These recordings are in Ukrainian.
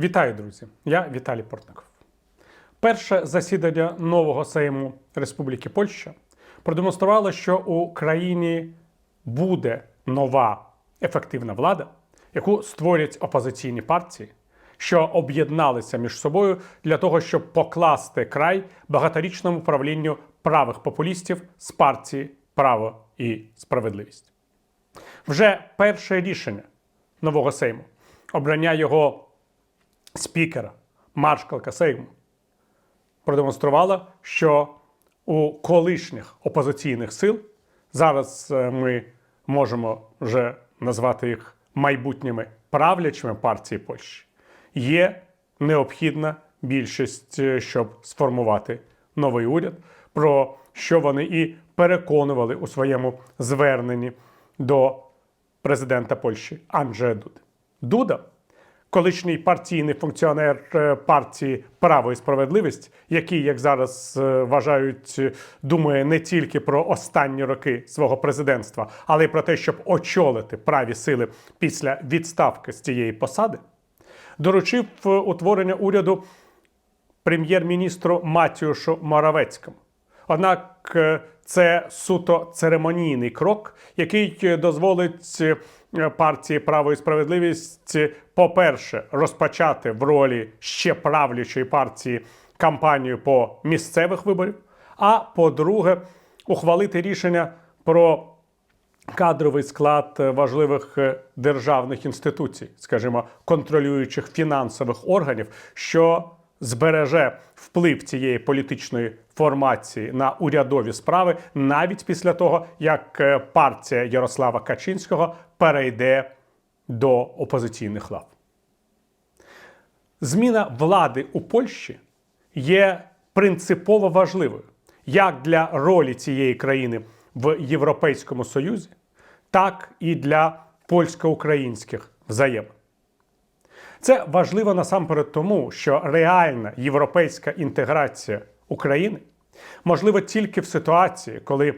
Вітаю, друзі! Я Віталій Портников. Перше засідання нового Сейму Республіки Польща продемонструвало, що у країні буде нова ефективна влада, яку створять опозиційні партії, що об'єдналися між собою для того, щоб покласти край багаторічному правлінню правих популістів з партії Право і справедливість. Вже перше рішення нового Сейму обрання його спікера, маршалка Сейму, продемонструвала, що у колишніх опозиційних сил зараз е, ми можемо вже назвати їх майбутніми правлячими партії Польщі, є необхідна більшість, е, щоб сформувати новий уряд, про що вони і переконували у своєму зверненні до президента Польщі Анджея Дуди. Дуда, колишній партійний функціонер е, партії Право і справедливість, який, як зараз е, вважають, думає не тільки про останні роки свого президентства, але й про те, щоб очолити праві сили після відставки з цієї посади, доручив е, утворення уряду прем'єр-міністру Матіушу Моравецькому. Однак це суто церемонійний крок, який дозволить партії Право і справедливість, е, по-перше, розпочати в ролі ще правлячої партії кампанію по місцевих виборів, а по-друге, ухвалити рішення про кадровий склад е, важливих е, державних інституцій, скажімо, контролюючих фінансових органів, що збереже вплив цієї політичної формації на урядові справи навіть після того, як е, партія Ярослава Качинського перейде до опозиційних лав. Зміна влади у Польщі є принципово важливою як для ролі цієї країни в Європейському Союзі, так і для польсько-українських взаємин. Це важливо насамперед тому, що реальна європейська інтеграція України можлива тільки в ситуації, коли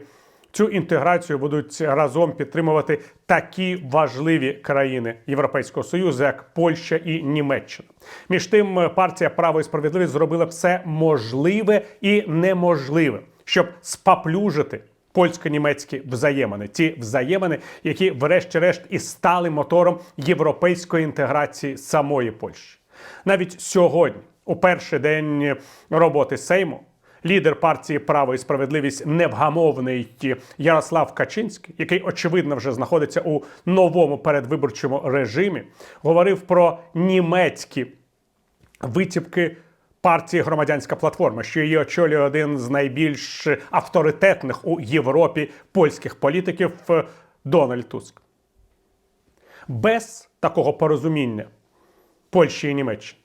цю інтеграцію будуть разом підтримувати такі важливі країни Європейського Союзу, як Польща і Німеччина. Між тим, партія Право і справедливість зробила все можливе і неможливе, щоб спаплюжити польсько-німецькі взаємини, ті взаємини, які, врешті-решт, і стали мотором європейської інтеграції самої Польщі. Навіть сьогодні, у перший день роботи Сейму, лідер партії Право і справедливість невгамовний Ярослав Качинський, який очевидно вже знаходиться у новому передвиборчому режимі, говорив про німецькі витівки партії Громадянська платформа, що її очолює один з найбільш авторитетних у Європі польських політиків е, Дональд Туск. Без такого порозуміння Польщі і Німеччини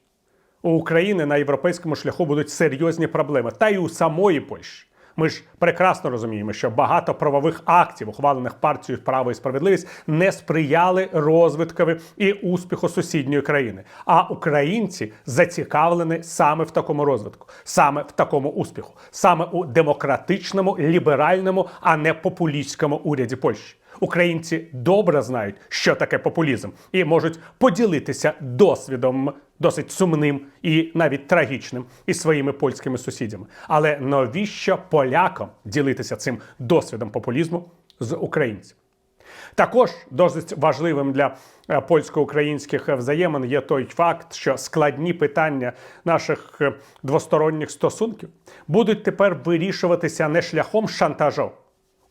у України на європейському шляху будуть серйозні проблеми, та й у самої Польщі. Ми ж прекрасно розуміємо, що багато правових актів, ухвалених партією право і справедливість, не сприяли розвиткові і успіху сусідньої країни. А українці зацікавлені саме в такому розвитку, саме в такому успіху, саме у демократичному, ліберальному, а не популістському уряді Польщі. Українці добре знають, що таке популізм, і можуть поділитися досвідом досить сумним і навіть трагічним із своїми польськими сусідями. Але навіщо полякам ділитися цим досвідом популізму з українцями? Також досить важливим для е, польсько-українських взаємин є той факт, що складні питання наших е, двосторонніх стосунків будуть тепер вирішуватися не шляхом шантажу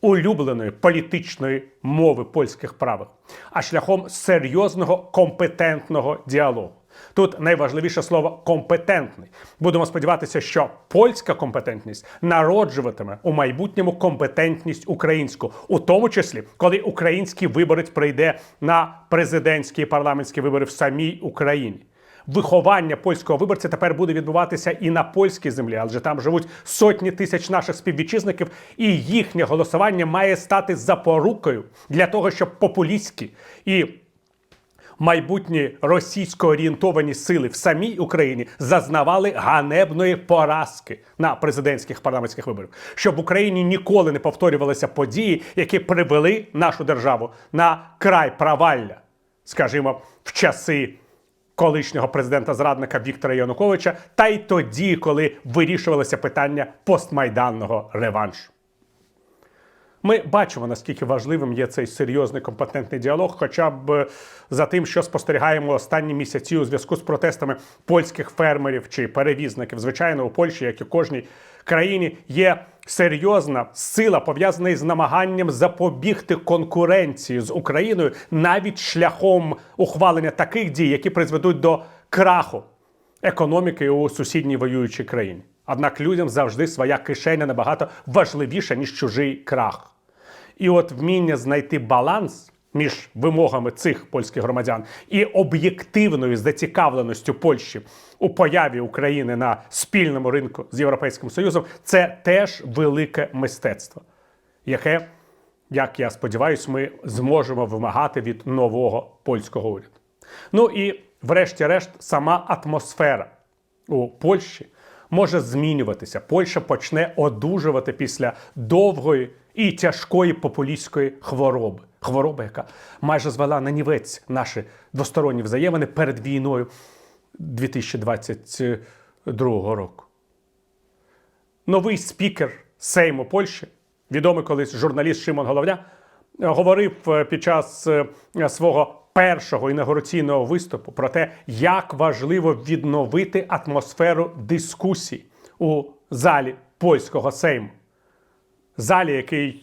улюбленої політичної мови польських правих, а шляхом серйозного компетентного діалогу. Тут найважливіше слово компетентний. Будемо сподіватися, що польська компетентність народжуватиме у майбутньому компетентність українську, у тому числі, коли український виборець прийде на президентські і парламентські вибори в самій Україні. Виховання польського виборця тепер буде відбуватися і на польській землі, адже там живуть сотні тисяч наших співвітчизників, і їхнє голосування має стати запорукою для того, щоб популістські і майбутні російсько орієнтовані сили в самій Україні зазнавали ганебної поразки на президентських парламентських виборах, щоб в Україні ніколи не повторювалися події, які привели нашу державу на край провалля, скажімо, в часи колишнього президента зрадника Віктора Януковича, та й тоді, коли вирішувалося питання постмайданного реваншу. Ми бачимо, наскільки важливим є цей серйозний компетентний діалог, хоча б е, за тим, що спостерігаємо останні місяці у зв'язку з протестами польських фермерів чи перевізників. Звичайно, у Польщі, як і в кожній країні, є серйозна сила, пов'язана із намаганням запобігти конкуренції з Україною навіть шляхом ухвалення таких дій, які призведуть до краху економіки у сусідній воюючій країні. Однак людям завжди своя кишеня набагато важливіша, ніж чужий крах. І от вміння знайти баланс між вимогами цих польських громадян і об'єктивною зацікавленістю Польщі у появі України на спільному ринку з Європейським Союзом це теж велике мистецтво, яке, як я сподіваюся, ми зможемо вимагати від нового польського уряду. Ну і, врешті-решт, сама атмосфера у Польщі може змінюватися. Польща почне одужувати після довгої і тяжкої популістської хвороби. Хвороба, яка майже звела на нівець наші двосторонні взаємини перед війною 2022 року. Новий спікер Сейму Польщі, відомий колись журналіст Шимон Головня, говорив е, під час е, свого першого інаугураційного виступу про те, як важливо відновити атмосферу дискусій у залі польського Сейму. Залі, який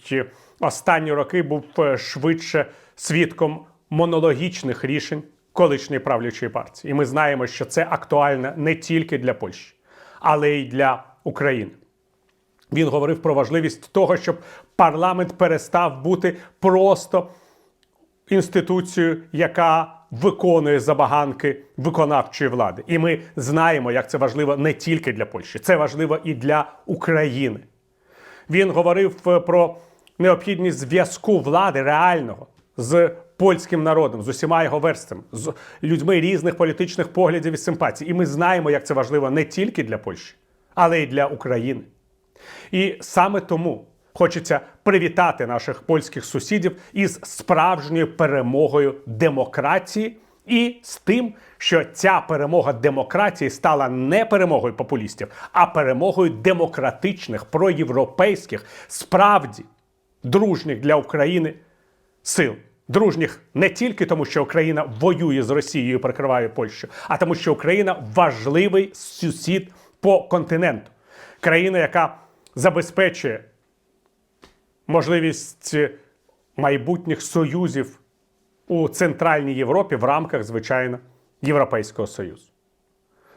останні роки був е, швидше свідком монологічних рішень колишньої правлячої партії. І ми знаємо, що це актуально не тільки для Польщі, але й для України. Він говорив про важливість того, щоб парламент перестав бути просто інституцією, яка виконує забаганки виконавчої влади. І ми знаємо, як це важливо не тільки для Польщі, це важливо і для України. Він говорив е, про необхідність зв'язку влади реального з польським народом, з усіма його верстами, з людьми різних політичних поглядів і симпатій. І ми знаємо, як це важливо не тільки для Польщі, але й для України. І саме тому хочеться привітати наших польських сусідів із справжньою перемогою демократії і з тим, що ця перемога демократії стала не перемогою популістів, а перемогою демократичних, проєвропейських, справді дружніх для України сил. Дружніх не тільки тому, що Україна воює з Росією, і прикриває Польщу, а тому, що Україна важливий сусід по континенту, країна, яка забезпечує можливість майбутніх союзів у Центральній Європі в рамках, звичайно, Європейського Союзу.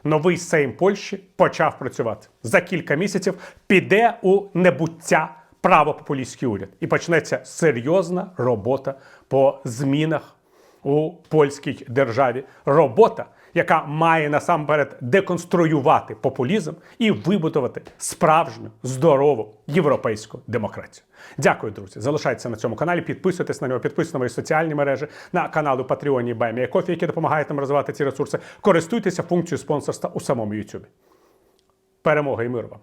Новий Сейм Польщі почав працювати за кілька місяців. Піде у небуття правопопулістський уряд, і почнеться серйозна робота по змінах у польській державі. Робота, яка має насамперед деконструювати популізм і вибудувати справжню здорову європейську демократію. Дякую, друзі. Залишайтеся на цьому каналі, підписуйтесь на нього, підписуйтесь на мої соціальні мережі, на канали Патреоні Баймія Кофі, які допомагають нам розвивати ці ресурси. Користуйтеся функцією спонсорства у самому YouTube. Перемоги і мир вам!